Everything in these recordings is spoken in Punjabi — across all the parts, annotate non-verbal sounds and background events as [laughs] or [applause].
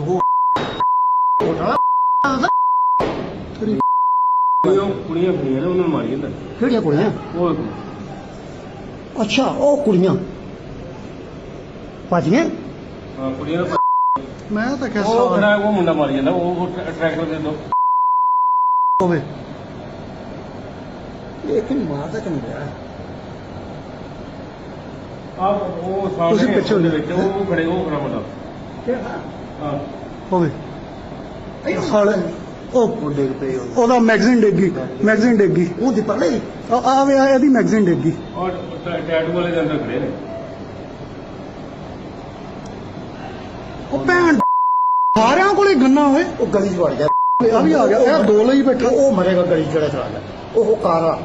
ਦੋ ਉਹਦਾ ਤੇਰੀ ਕੁੜੀਆਂ ਕੁੜੀਆਂ ਨੇ ਉਹਨਾਂ ਨੂੰ ਮਾਰੀ ਜਾਂਦਾ। ਕਿਹੜੀਆਂ ਕੁੜੀਆਂ? ਉਹ ਅੱਛਾ ਉਹ ਕੁੜੀਆਂ। ਭਾਜੀਆਂ? ਹਾਂ, ਕੁੜੀਆਂ ਦਾ ਮੈਂ ਤਾਂ ਉਹ ਕਿਹਾ ਖੜਾ ਉਹ ਮੁੰਡਾ ਮਾਰੀ ਜਾਂਦਾ ਉਹ ਉਹ ਟਰੈਕਟਰ ਦੇ ਦੋ। ਹੋਵੇ ਇਹ ਕਿ ਮਾਰਦਾ ਕਿ ਨਹੀਂ ਰਿਹਾ ਆ ਉਹ ਸਾਹਮਣੇ ਤੁਸੀਂ ਪਿੱਛੇ ਹੋ ਦੇ ਜਾਓ। ਵਿੱਚ ਉਹ ਖੜੇ ਉਹ ਖੜਾ ਮੁੰਡਾ। ਹਾਂ। ਹੋਵੇ ਸਾਲੇ ਉਹ ਉਹ ਡਿੱਗ ਪਈ ਉਹ ਉਹਦਾ। ਮੈਗਜ਼ੀਨ ਡੇਗੀ ਮੈਗਜ਼ੀਨ ਡੇਗੀ। ਉਹ ਦੀ ਪਰਲੇ ਆ ਆ ਵੇ ਆ ਇਹਦੀ ਮੈਗਜ਼ੀਨ ਡੇਗੀ। ਔਰ ਟੈਟੂ ਵਾਲੇ ਦੇ ਅੰਦਰ ਖੜੇ ਨੇ। ਉਹ ਭੈਣ ਸਾਰਿਆਂ ਕੋਲੇ ਗੰਨਾ ਹੋਏ ਉਹ ਗਲੀ ਚ ਵੜ ਗਿਆ। ਆ ਵੀ ਆ ਗਿਆ। ਇਹ ਦੋ ਲਈ ਬੈਠਾ। ਉਹ ਉਹ ਮਰੇਗਾ ਗਲੀ ਚ ਜਿਹੜਾ ਚਲਾ ਗਿਆ ਉਹ ਉਹ ਕਾਰਾ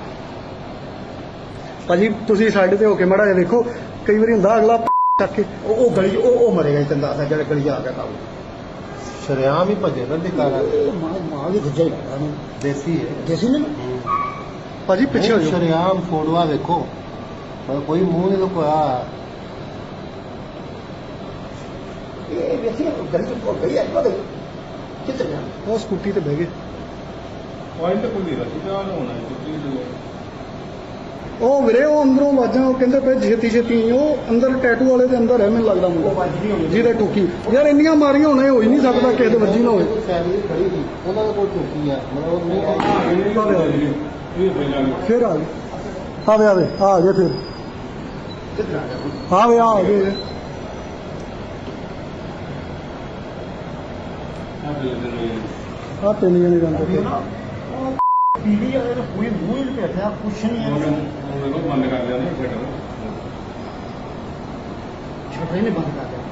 ਭਾਜੀ ਤੁਸੀਂ ਸਾਈਡ ਤੇ ਹੋ ਕੇ ਮੜਾ ਜਿਹਾ ਦੇਖੋ। ਕਈ ਵਾਰੀ ਹੁੰਦਾ ਅਗਲਾ ਚੱਕ ਕੇ ਉਹ ਉਹ ਗਲੀ ਉਹ ਉਹ ਮਰੇਗਾ ਹੀ ਤੰਦਾ ਜਿਹੜਾ ਗਲੀ 'ਚ ਆ ਗਿਆ ਕਾਬੂ ਸ਼ਰਿਆਮ ਹੀ ਭੱਜੇ ਨਾ ਦਿਕਾਰਾ ਇਹ ਮਾਂ ਮਾਂ ਦੀ ਗੁੱਜਾ ਹੀ ਲੱਗਦਾ ਨੂੰ ਦੇਸੀ ਹੈ। ਦੇਸੀ ਨੇ? ਭਾਜੀ ਪਿੱਛੇ ਹੋ ਜਾਓ। ਸ਼ਰਿਆਮ ਫੋਟੋਆਂ ਵੇਖੋ ਪਰ ਕੋਈ ਮੂੰਹ ਨਹੀਂ ਲੁਕਾਇਆ। ਇਹ ਵੇਖੀ ਗਲੀ 'ਚ ਉਹ ਗਈ ਹੈ ਪਤਾ ਕਿੱਥੇ ਗਿਆ ਉਹ ਸਕੂਟੀ ਤੇ ਬਹਿ ਗਏ। ਪੁਆਇੰਟ ਕੋਈ ਨਹੀਂ ਰੱਖੀ ਤਾਂ ਹੋਣਾ ਹੈ ਤੁਸੀਂ ਦੋ ਉਹ ਵੀਰੇ ਉਹ ਅੰਦਰੋਂ ਵਾਜਾਂ ਉਹ ਕਹਿੰਦੇ ਪਏ ਛੇਤੀ ਛੇਤੀ। ਉਹ ਅੰਦਰ ਟੈਟੂ ਵਾਲੇ ਦੇ ਅੰਦਰ ਹੈ ਮੈਨੂੰ ਲੱਗਦਾ ਉਹ ਮੁੰਡਾ ਜਿਹਦੇ ਟੁਕੀ। ਯਾਰ ਇੰਨੀਆਂ ਮਾਰੀਆਂ ਹੋਣੇ ਹੋ ਹੀ ਨਹੀਂ ਸਕਦਾ ਕਿਸੇ ਦੇ ਵੱਜੀ ਨਾ ਹੋਵੇ। ਉਹਨਾਂ ਦੇ ਕੋਲ ਟੋਕੀ ਆ। ਫਿਰ ਆ ਗਏ ਆਵੇ ਆਵੇ ਆ ਗਏ ਫਿਰ। ਆਵੇ ਆ ਗਏ। ਆ ਤਿੰਨ ਜਣੇ ਜਾਂਦੇ ਫਿਰ ਪੀੜੀ ਵਾਲੇ ਨੂੰ ਕੋਈ ਮੂੰਹ ਹੀ ਨਹੀਂ ਬੈਠਿਆ ਕੁਛ ਨਹੀਂ ਉਹਨੇ ਹੈ ਉਹਨੇ ਬੰਦ ਕਰ ਲਿਆ ਨਾ ਸ਼ਟਰ ਛੋਟੇ ਨੇ ਬੰਦ ਕਰ ਦਿੱਤਾ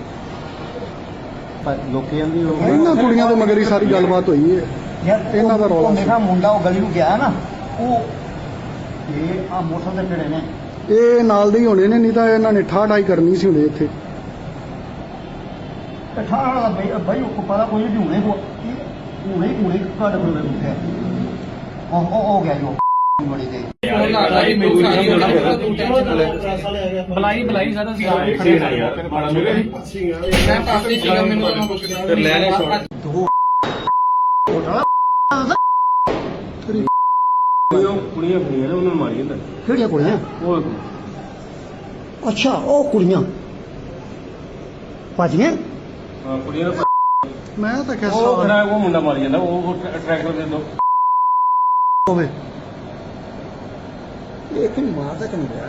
ਪਰ ਲੋਕੀ ਆਂਦੀ ਉਹ ਇਹਨਾਂ ਕੁੜੀਆਂ ਤੋਂ ਮਗਰ ਹੀ ਸਾਰੀ ਗੱਲਬਾਤ ਹੋਈ ਹੈ ਯਾਰ ਇਹਨਾਂ ਦਾ ਰੌਲਾ। ਮੇਰਾ ਮੁੰਡਾ ਉਹ ਗਲੀ ਨੂੰ ਗਿਆ ਨਾ ਉਹ ਇਹ ਆ ਮੋਟਰਸਾਈਕਲ ਤੇ ਕਿਹੜੇ ਨੇ। ਇਹ ਨਾਲ ਦੇ ਹੀ ਹੋਣੇ ਨੇ ਨਹੀਂ ਤਾਂ ਇਹਨਾਂ ਨੇ ਠਾਹ ਠਾਈ ਕਰਨੀ ਸੀ ਹੁੰਦੇ ਇੱਥੇ। ਵਾਲਾ ਬਈ ਬਈ ਉਹ ਪਤਾ ਕੋਈ ਨਹੀਂ ਹੁਣੇ ਕੋ ਹੁਣੇ ਹੁਣੇ ਕੱਢ ਬੜੇ ਮੁੰਡੇ ਉਹ ਉਹ ਹੋ ਗਿਆ ਜੋ [laughs] ਬੜੀ ਦੇ ਬਲਾਈ ਬਲਾਈ ਸਾਡਾ ਸੀ ਯਾਰ ਮਾੜਾ ਮੇਰੇ ਮੈਂ ਪਾਸੇ ਸੀਗਾ ਮੈਨੂੰ ਤਾਂ ਫਿਰ ਲੈ ਲੈ ਛੋੜ ਦੋ ਉਹਦਾ ਤੇਰੀ ਕੁੜੀਆਂ ਕੁੜੀਆਂ ਫੜੀਆਂ ਨੇ ਉਹਨਾਂ ਨੂੰ ਮਾਰੀ ਜਾਂਦਾ। ਕਿਹੜੀਆਂ ਕੁੜੀਆਂ? ਉਹ ਅੱਛਾ ਉਹ ਕੁੜੀਆਂ। ਭਾਜੀਆਂ? ਹਾਂ, ਕੁੜੀਆਂ ਮੈਂ ਤਾਂ ਉਹ ਕਿਹਾ ਉਹ ਮੁੰਡਾ ਮਾਰੀ ਜਾਂਦਾ ਉਹ ਟਰੈਕਟਰ ਦੇ ਦੋ। ਹੋਵੇ। ਇਹ ਕਿ ਮਾਰਦਾ ਕਿ ਨਹੀਂ ਰਿਹਾ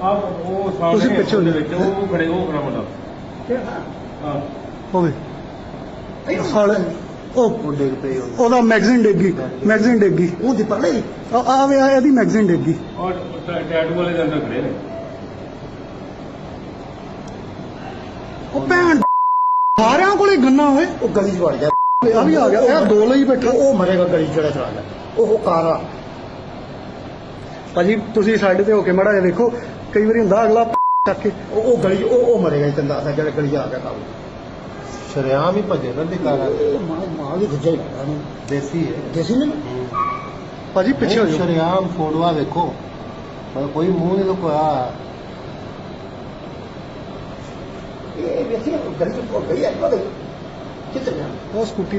ਆ ਉਹ ਸਾਹਮਣੇ ਤੁਸੀਂ ਪਿੱਛੇ ਹੋ ਦੇ ਜਾਓ। ਵਿੱਚ ਉਹ ਖੜੇ ਉਹ ਖੜਾ ਮੁੰਡਾ। ਹਾਂ। ਹੋਵੇ। ਸਾਲੇ। ਉਹ ਉਹ ਡਿੱਗ ਪਈ ਉਹ। ਉਹਦਾ ਮੈਗਜ਼ੀਨ ਡੇਗੀ ਮੈਗਜ਼ੀਨ ਡੇਗੀ ਉਹ ਦੀ ਪਰਲੇ ਆ ਆ ਵੇ ਆ ਇਹਦੀ ਮੈਗਜ਼ੀਨ ਡੇਗੀ ਔਰ ਟੈਟੂ ਵਾਲੇ ਦੇ ਅੰਦਰ ਖੜੇ ਨੇ। ਉਹ ਭੈਣ ਸਾਰਿਆਂ ਕੋਲੇ ਗੰਨਾ ਹੋਏ ਉਹ ਗਲੀ 'ਚ ਵੜ ਗਿਆ। ਆ ਵੀ ਆ ਗਿਆ ਇਹ ਦੋ ਲਈ ਬੈਠਾ ਉਹ ਮਰੇਗਾ ਗਲੀ ਜਿਹੜਾ ਚਲਾ ਗਿਆ। ਉਹ ਕਾਰਾ ਭਾਜੀ ਤੁਸੀਂ ਸਾਈਡ ਤੇ ਹੋ ਕੇ ਮੜਾ ਜਿਹਾ ਦੇਖੋ ਕਈ ਵਾਰੀ ਹੁੰਦਾ ਅਗਲਾ ਚੱਕ ਕੇ ਉਹ ਉਹ ਗਲੀ ਉਹ ਉਹ ਮਰੇਗਾ ਹੀ ਤੰਦਾ ਜਿਹੜਾ ਗਲੀ ਆ ਗਿਆ ਕਾਬੂ ਸ਼ਰਿਆਮ ਹੀ ਭੱਜੇ ਨਾ ਦਿਕਾਰਾ ਇਹ ਮਾਂ ਮਾਂ ਦੀ ਗੁੱਜਾ ਹੀ ਲੱਗਦਾ ਨੂੰ ਦੇਸੀ ਹੈ। ਦੇਸੀ ਨੇ ਭਾਜੀ ਪਿੱਛੇ ਹੋ ਜਾਓ। ਸ਼ਰਿਆਮ ਫੋਟੋਆਂ ਵੇਖੋ ਪਰ ਕੋਈ ਮੂੰਹ ਨਹੀਂ ਲੁਕਾਇਆ। ਇਹ ਵੇਖੀ ਗਲੀ ਉਹ ਗਈ ਹੈ ਪਤਾ ਕਿੱਥੇ ਗਿਆ ਉਹ ਸਕੂਟੀ